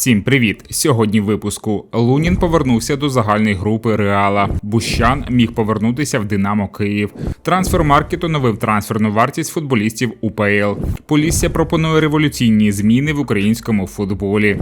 Всім привіт! Сьогодні в випуску Лунін повернувся до загальної групи Реала. Бущан міг повернутися в Динамо Київ. Трансфермаркет оновив трансферну вартість футболістів УПЛ. Полісся пропонує революційні зміни в українському футболі.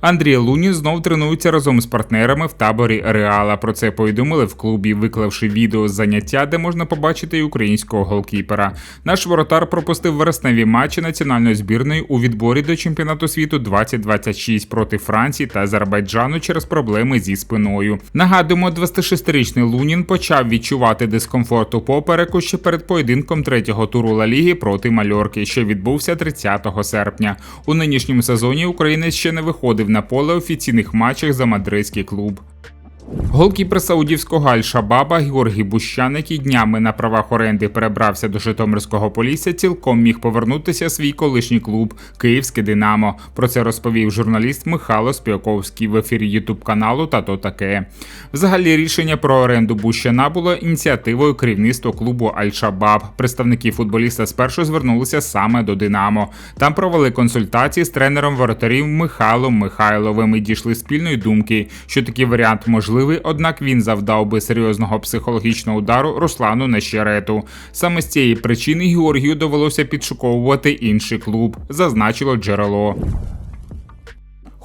Андрій Лунін знов тренується разом з партнерами в таборі Реала. Про це повідомили в клубі, виклавши відео заняття, де можна побачити і українського голкіпера. Наш воротар пропустив вересневі матчі національної збірної у відборі до чемпіонату світу 2026 проти Франції та Азербайджану через проблеми зі спиною. Нагадуємо, 26-річний Лунін почав відчувати дискомфорт у попереку ще перед поєдинком третього туру Ла Ліги проти Мальорки, що відбувся 30 серпня. У нинішньому сезоні українець ще не виходив на поле офіційних матчах за мадридський клуб. Голкіпер саудівського Аль-Шабаба Георгій Бущан, який днями на правах оренди перебрався до Житомирського полісся, цілком міг повернутися свій колишній клуб Київське Динамо. Про це розповів журналіст Михайло Спіаковський в ефірі Ютуб каналу та то таке. Взагалі рішення про оренду Бущана було ініціативою керівництва клубу Аль-Шабаб. Представники футболіста спершу звернулися саме до Динамо. Там провели консультації з тренером воротарів Михайлом Михайловим і дійшли спільної думки, що такий варіант можливий, однак він завдав би серйозного психологічного удару Руслану Нещерету. Саме з цієї причини Георгію довелося підшуковувати інший клуб, зазначило джерело.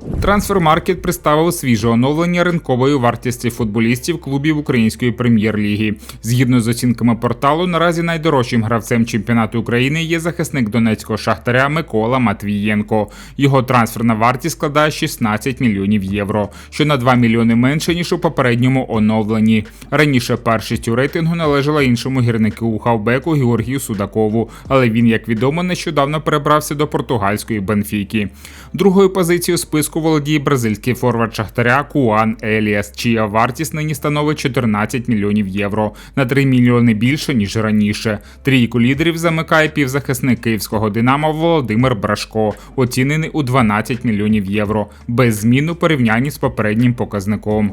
Трансфермаркет представив свіже оновлення ринкової вартості футболістів клубів Української прем'єр-ліги. Згідно з оцінками порталу, наразі найдорожчим гравцем чемпіонату України є захисник донецького шахтаря Микола Матвієнко. Його трансферна вартість складає 16 мільйонів євро, що на 2 мільйони менше ніж у попередньому оновленні. Раніше першість у рейтингу належала іншому гірнику хавбеку Георгію Судакову, але він, як відомо, нещодавно перебрався до португальської Бенфіки. Другою позицією списку володіє бразильський форвард Шахтаря Куан Еліас, чия вартість нині становить 14 мільйонів євро на 3 мільйони більше ніж раніше. Трійку лідерів замикає півзахисник київського Динамо Володимир Брашко, оцінений у 12 мільйонів євро, без змін у порівнянні з попереднім показником.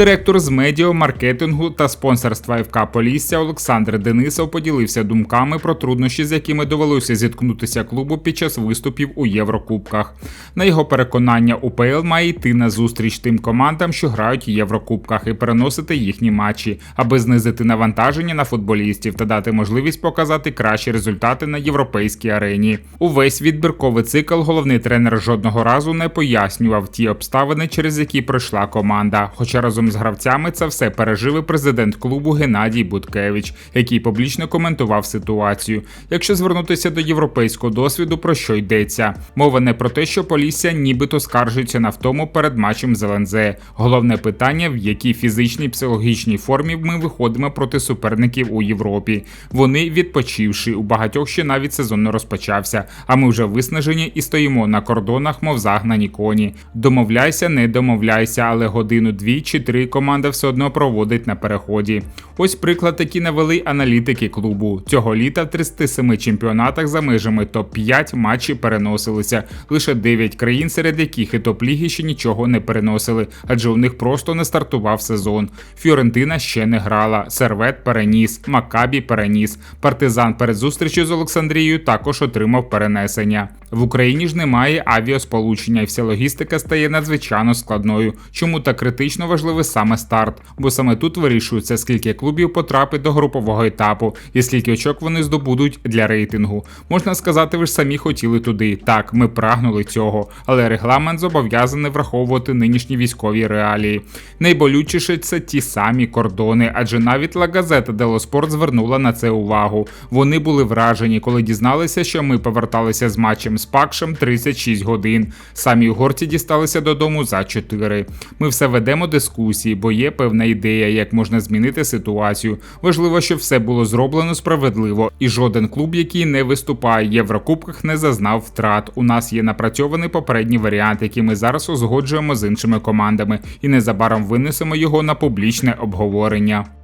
Директор з медіа, маркетингу та спонсорства ФК Полісся Олександр Денисов поділився думками про труднощі, з якими довелося зіткнутися клубу під час виступів у Єврокубках. На його переконання, УПЛ має йти на зустріч тим командам, що грають у Єврокубках, і переносити їхні матчі, аби знизити навантаження на футболістів та дати можливість показати кращі результати на європейській арені. Увесь відбірковий цикл головний тренер жодного разу не пояснював ті обставини, через які пройшла команда. Хоча разом з гравцями це все пережив і президент клубу Геннадій Буткевич, який публічно коментував ситуацію. Якщо звернутися до європейського досвіду, про що йдеться? Мова не про те, що Полісся нібито скаржується на втому перед матчем з ЛНЗ. Головне питання, в якій фізичній психологічній формі ми виходимо проти суперників у Європі. Вони відпочивши у багатьох ще навіть сезон не розпочався. А ми вже виснажені і стоїмо на кордонах, мов загнані коні. Домовляйся, не домовляйся, але годину-дві чи три команда все одно проводить на переході. Ось приклад, які навели аналітики клубу. Цього літа в 37 чемпіонатах за межами топ-5 матчі переносилися. Лише 9 країн, серед яких і топ-ліги ще нічого не переносили, адже у них просто не стартував сезон. Фіорентина ще не грала, Сервет переніс, Макабі переніс. Партизан перед зустрічю з Олександрією також отримав перенесення. В Україні ж немає авіасполучення, і вся логістика стає надзвичайно складною. Чому так критично важливий саме старт? Бо саме тут вирішується, скільки клубів потрапить до групового етапу і скільки очок вони здобудуть для рейтингу. Можна сказати, ви ж самі хотіли туди. Так, ми прагнули цього, але регламент зобов'язаний враховувати нинішні військові реалії. Найболючіше це ті самі кордони, адже навіть La Gazzetta dello Sport звернула на це увагу. Вони були вражені, коли дізналися, що ми поверталися з матчем з Пакшем 36 годин. Самі угорці дісталися додому за 4. Ми все ведемо дискусії, бо є певна ідея, як можна змінити ситуацію. Важливо, щоб все було зроблено справедливо, і жоден клуб, який не виступає в Єврокубках, не зазнав втрат. У нас є напрацьований попередній варіант, який ми зараз узгоджуємо з іншими командами, і незабаром винесемо його на публічне обговорення.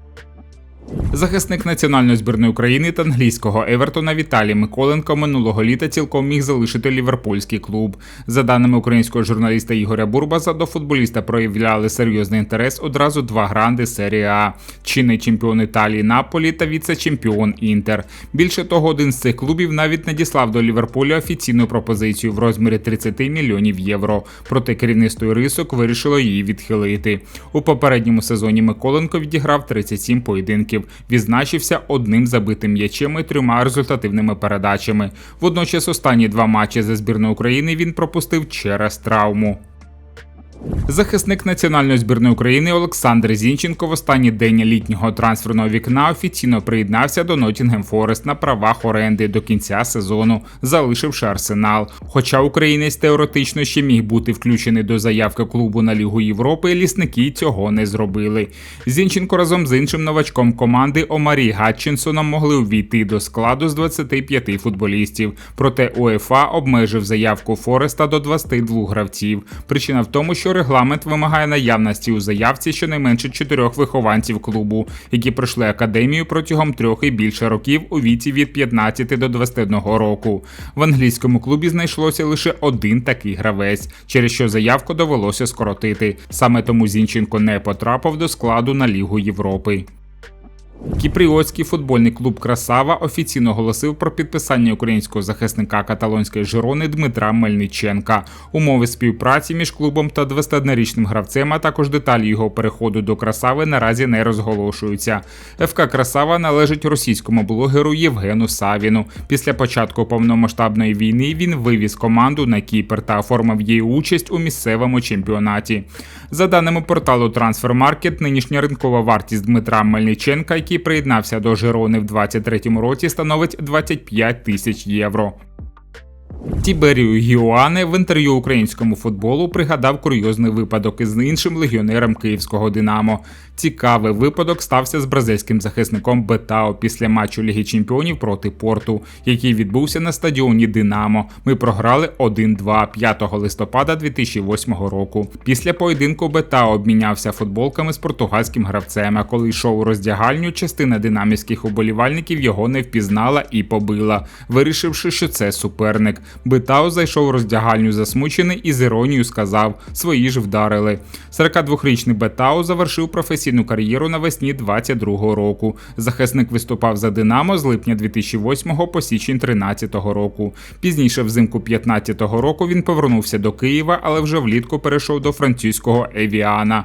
Захисник національної збірної України та англійського Евертона Віталій Миколенко минулого літа цілком міг залишити ліверпульський клуб. За даними українського журналіста Ігоря Бурбаза, до футболіста проявляли серйозний інтерес одразу два гранди серії А: чинний чемпіон Італії Наполі та віце-чемпіон Інтер. Більше того, один з цих клубів навіть надіслав до Ліверпуля офіційну пропозицію в розмірі 30 мільйонів євро. Проте керівництво рисок вирішило її відхилити. У попередньому сезоні Миколенко відіграв 37 поєдинків відзначився одним забитим м'ячем і трьома результативними передачами. Водночас останні два матчі за збірну України він пропустив через травму. Захисник національної збірної України Олександр Зінченко в останній день літнього трансферного вікна офіційно приєднався до Нотінгем Форест на правах оренди до кінця сезону, залишивши арсенал. Хоча українець теоретично ще міг бути включений до заявки клубу на Лігу Європи, лісники цього не зробили. Зінченко разом з іншим новачком команди Омарі Гатчинсоном могли увійти до складу з 25 футболістів. Проте УЕФА обмежив заявку Фореста до 22 гравців. Причина в тому, що регламент вимагає наявності у заявці щонайменше чотирьох вихованців клубу, які пройшли академію протягом трьох і більше років у віці від 15 до 21 року. В англійському клубі знайшлося лише один такий гравець, через що заявку довелося скоротити. Саме тому Зінченко не потрапив до складу на Лігу Європи. Кіпріотський футбольний клуб Красава офіційно оголосив про підписання українського захисника каталонської Жирони Дмитра Мельниченка. Умови співпраці між клубом та 21-річним гравцем, а також деталі його переходу до Красави наразі не розголошуються. ФК Красава належить російському блогеру Євгену Савіну. Після початку повномасштабної війни він вивіз команду на Кіпр та оформив її участь у місцевому чемпіонаті. За даними порталу Transfermarkt, нинішня ринкова вартість Дмитра Мельниченка який приєднався до Жирони в 23-му році, становить 25 тисяч євро. Тіберію Гіоане в інтерв'ю українському футболу пригадав курйозний випадок із іншим легіонером київського Динамо. Цікавий випадок стався з бразильським захисником Бетао після матчу Ліги Чемпіонів проти Порту, який відбувся на стадіоні Динамо. Ми програли 1-2 5 листопада 2008 року. Після поєдинку Бетао обмінявся футболками з португальським гравцем. А коли йшов у роздягальню, частина динамівських уболівальників його не впізнала і побила, вирішивши, що це суперник. Бетао зайшов у роздягальню засмучений і з іронією сказав: свої ж вдарили. 42-річний Бетао завершив професійну кар'єру навесні 22-го року. Захисник виступав за Динамо з липня 2008 по січень 13-го року. Пізніше, взимку 15-го року, він повернувся до Києва, але вже влітку перейшов до французького Евіана.